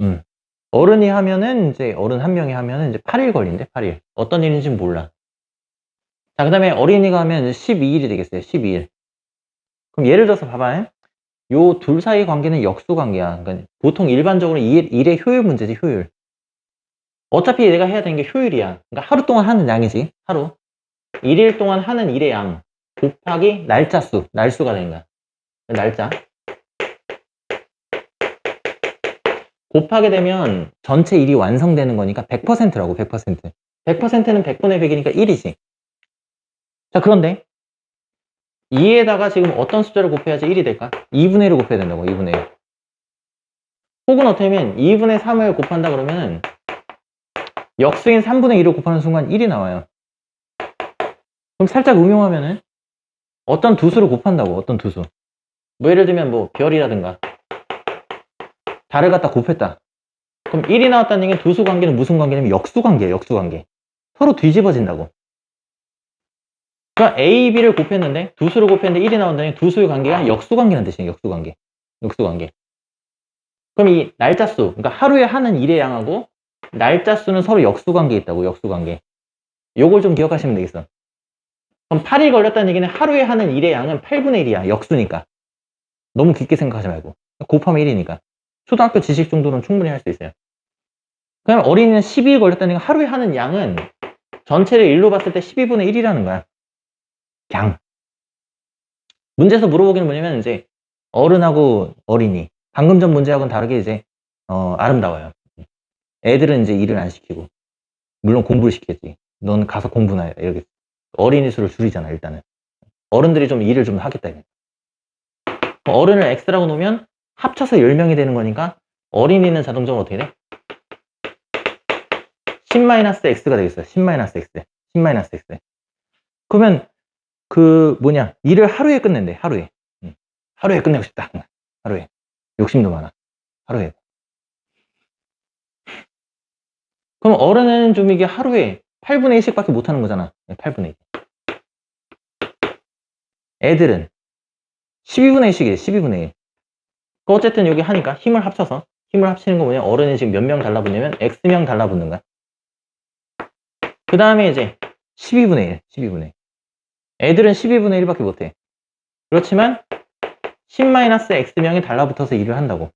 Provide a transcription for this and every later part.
음. 어른이 하면은 이제 어른 한 명이 하면은 이제 8일 걸린대, 8일. 어떤 일인지 몰라. 자, 그 다음에 어린이가 하면 이제 12일이 되겠어요, 12일. 그럼 예를 들어서 봐봐요. 요 둘 사이 관계는 역수 관계야. 그러니까 보통 일반적으로 일, 일의 효율 문제지, 효율. 어차피 내가 해야 되는 게 효율이야. 그러니까 하루 동안 하는 양이지, 하루. 일일 동안 하는 일의 양 곱하기 날짜 수, 날수가 되는 거야. 날짜. 곱하게 되면 전체 일이 완성되는 거니까 100%라고, 100%. 100%는 100분의 100이니까 1이지. 자, 그런데 2에다가 지금 어떤 숫자를 곱해야지 1이 될까? 2분의 1을 곱해야 된다고, 2분의 1. 혹은 어떻게 하면 2분의 3을 곱한다 그러면 역수인 3분의 1을 곱하는 순간 1이 나와요. 그럼 살짝 응용하면은 어떤 두 수를 곱한다고, 어떤 두 수. 뭐 예를 들면 뭐 별이라든가 달을 갖다 곱했다. 그럼 1이 나왔다는 얘기는 두수 관계는 무슨 관계냐면 역수 관계예요, 역수 관계. 서로 뒤집어진다고. 그러니까 A, B를 곱했는데 두 수를 곱했는데 1이 나온다는 두 수의 관계가 역수 관계라는 뜻이에요, 역수 관계. 역수 관계. 그럼 이 날짜 수, 그러니까 하루에 하는 일의 양하고 날짜 수는 서로 역수 관계에 있다고, 역수 관계. 요걸 좀 기억하시면 되겠어. 그럼 8일 걸렸다는 얘기는 하루에 하는 일의 양은 8분의 1이야, 역수니까. 너무 깊게 생각하지 말고. 곱하면 1이니까. 초등학교 지식 정도는 충분히 할 수 있어요. 그냥 어린이는 12일 걸렸다는 게 하루에 하는 양은 전체를 1로 봤을 때 12분의 1이라는 거야. 양. 문제에서 물어보기는 뭐냐면 이제 어른하고 어린이. 방금 전 문제하고는 다르게 이제 어, 아름다워요. 애들은 이제 일을 안 시키고 물론 공부를 시켰지. 넌 가서 공부나 해. 이렇게 어린이 수를 줄이잖아 일단은. 어른들이 좀 일을 좀 하겠다. 어른을 X라고 놓으면 합쳐서 10명이 되는 거니까 어린이는 자동적으로 어떻게 돼? 10-x가 되겠어요. 10-x. 10-x. 그러면 그 뭐냐 일을 하루에 끝낸대. 하루에. 응. 하루에 끝내고 싶다. 응. 하루에. 욕심도 많아. 하루에. 그럼 어른은 좀 이게 하루에 8분의 1씩 밖에 못 하는 거잖아. 8분의 1. 애들은 12분의 1씩이에요. 12분의 1. 그 어쨌든 여기 하니까 힘을 합쳐서 힘을 합치는 거 뭐냐 어른이 지금 몇 명 달라붙냐면 X명 달라붙는 거야 그 다음에 이제 12분의 1 12분의 1 애들은 12분의 1밖에 못해 그렇지만 10-X명이 달라붙어서 일을 한다고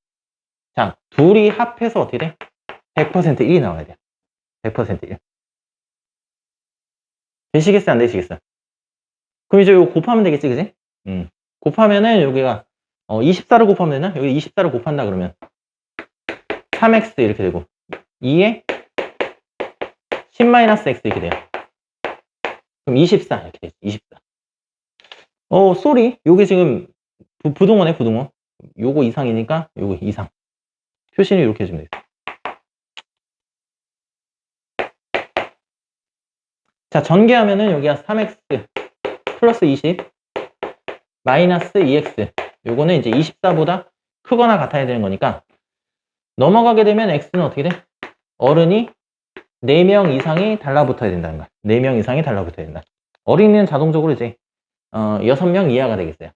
자 둘이 합해서 어떻게 돼? 100% 1이 나와야 돼 100% 1 되시겠어 안 되시겠어? 그럼 이제 이거 곱하면 되겠지 그지? 음. 곱하면은 여기가 어, 24를 곱하면 되나? 여기 24를 곱한다 그러면 3x 이렇게 되고 2에 10-x 이렇게 돼요. 그럼 24 이렇게 되죠. 24. 어, 쏘리. 요게 지금 부, 부동어네, 부동어. 요거 이상이니까 요거 이상. 표시는 이렇게 해주면 되겠다. 자, 전개하면은 여기가 3x 플러스 20 마이너스 2x 요거는 이제 24보다 크거나 같아야 되는 거니까 넘어가게 되면 x는 어떻게 돼? 어른이 4명 이상이 달라붙어야 된다는 거야. 4명 이상이 달라붙어야 된다. 어린이는 자동적으로 이제 어, 6명 이하가 되겠어요.